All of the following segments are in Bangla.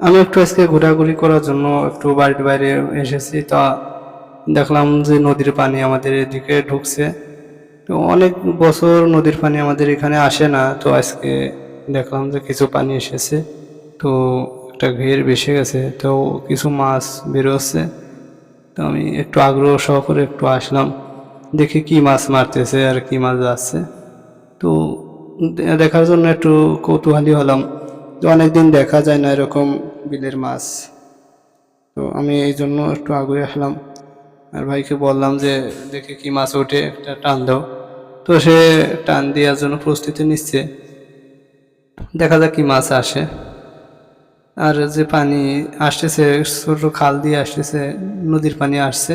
আমি একটু আজকে ঘোরাঘুরি করার জন্য একটু বাড়ির বাইরে এসেছি। তা দেখলাম যে নদীর পানি আমাদের এদিকে ঢুকছে। তো অনেক বছর নদীর পানি আমাদের এখানে আসে না। তো আজকে দেখলাম যে কিছু পানি এসেছে। তো একটা ঘের বেসে গেছে। তো কিছু মাছ বেরোচ্ছে। তো আমি একটু আগ্রহ সহকারে একটু আসলাম। দেখি কি মাছ মারতেছে আর কি মাছ যাচ্ছে। তো দেখার জন্য একটু কৌতূহলী হলাম। যে অনেকদিন দেখা যায় না এরকম বিলের মাছ। তো আমি এই জন্য একটু আগুয়ে আসলাম আর ভাইকে বললাম যে, দেখে কি মাছ ওঠে? একটা টান দাও। তো সে টান দেওয়ার জন্য প্রস্তুতি নিচ্ছে। দেখা যাক কি মাছ আসে। আর যে পানি আসতেছে ছোট খাল দিয়ে আসতেছে, নদীর পানি আসছে।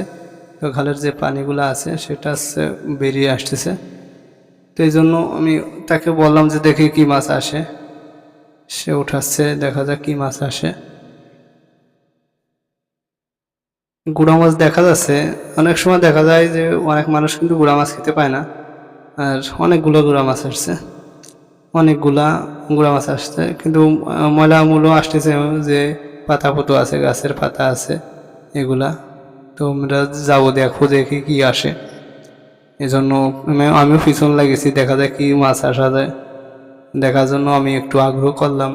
তো খালের যে পানিগুলো আছে, সেটা হচ্ছে বেরিয়ে আসতেছে। তো এই জন্য আমি তাকে বললাম যে, দেখি কি মাছ আসে? সে উঠাচ্ছে, দেখা যাক কি মাছ আসে। গুড়া মাছ দেখা যাচ্ছে। অনেক সময় দেখা যায় যে অনেক মানুষ কিন্তু গুড়া মাছ খেতে পায় না। আর অনেকগুলো গুড়া মাছ আসছে। অনেকগুলা গুড়া মাছ আসছে। কিন্তু ময়লা মূলও আসতেছে যে পাতা পুতো আছে, গাছের পাতা আছে, এগুলা। তো আমরা যাব দেখো দেখি কি আসে। এই জন্য আমি- আমিও পিছন লাগিয়েছি, দেখা যায় কি মাছ আসা যায়। দেখার জন্য আমি একটু আগ্রহ করলাম।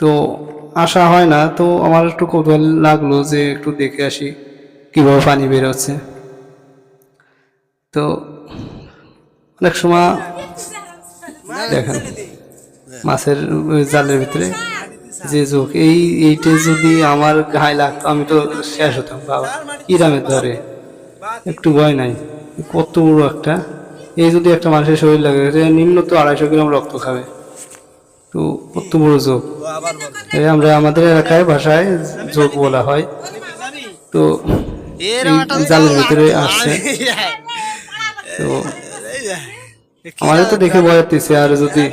তো আসা হয় না, তো আমার একটু কৌতূহল লাগল যে একটু দেখে আসি কীভাবে পানি বেরোচ্ছে তো অনেক সময় দেখেন, মাছের জালের ভিতরে যে যোগ, এই এইটা যদি আমার গায়ে লাগতো, আমি তো শেষ হতাম, বাবা, কি দামে ধরে? একটু ভয় নাই, কত বড় একটা এই যদি একটা মানুষের শরীর লাগে নিম্ন তো আড়াইশো গ্রাম রক্ত খাবে। তো বড় যোগ। আমরা আমাদের এলাকায় ভাষায় যোগ বলা হয়। তো জালের ভিতরে আসছে। তো আমাদের তো দেখে ভয় হতেছে আর যদি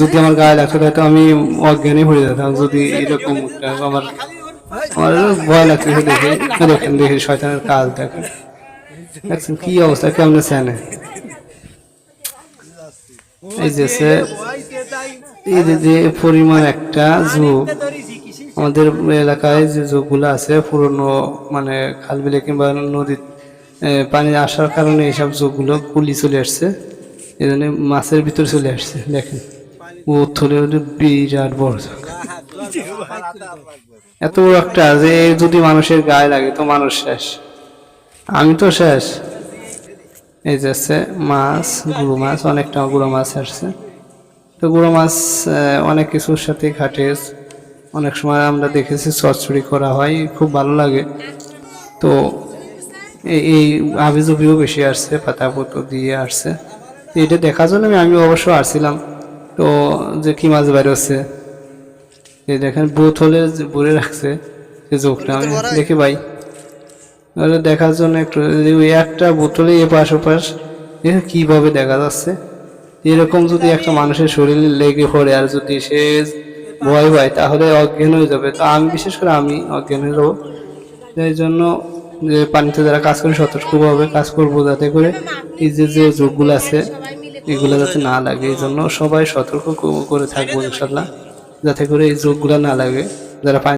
যদি আমার গায়ে লাগতো তাহলে আমি অজ্ঞানী হয়ে যেতাম। যদি এরকম আমার আমার ভয় লাগতেছে দেখে। দেখেন দেখে শয়তানের কাজ দেখেন। দেখছেন কি অবস্থা কেমন স্যানে এই যে এই যে পরিমাণ একটা যুগ আমাদের এলাকায় যে যুগগুলো আছে, পুরনো মানে খাল বিলে কিংবা নদীর পানি আসার কারণে এইসব যুগগুলো গুলি চলে আসছে। এই জন্য মাছের ভিতরে চলে আসছে, দেখেন। ও থলে বিরাট বড় এত বড় একটা যে, যদি মানুষের গায়ে লাগে তো মানুষ শেষ। আমি তো শেষ। এই যে আছে মাছ গুঁড়ো মাছ অনেকটা গুঁড়ো মাছ আসছে। তো গুঁড়ো মাছ অনেক কিছুর সাথে ঘাটে অনেক সময় আমরা দেখেছি চচ্চড়ি করা হয় খুব ভালো লাগে। তো এই- আবিজুবিও বেশি আসছে পাতা পুতো দিয়ে আসছে। এটা দেখার জন্য আমি আমি অবশ্য আসছিলাম। তো যে কি মাছ বেরোচ্ছে এই দেখেন বোতলে যে ভরে রাখছে যে যোগটা আমি দেখি ভাই। দেখার জন্য একটু ওই একটা বোতলে পাশ ওপাশ কীভাবে দেখা যাচ্ছে? এরকম যদি একটা মানুষের শরীরে লেগে পড়ে আর যদি সে ভয় পায়, তাহলে অজ্ঞান হয়ে যাবে। তো আমি, বিশেষ করে আমি অজ্ঞান হয়ে যাব। এই জন্য যে পানিতে যারা কাজ করে সতর্কভাবে কাজ করব যাতে করে এই যে যে যোগগুলো আছে, এগুলো যাতে না লাগে। এই জন্য সবাই সতর্ক করে থাকব ইনশাল্লাহ যাতে করে এই যোগগুলো না লাগে। যারা পানি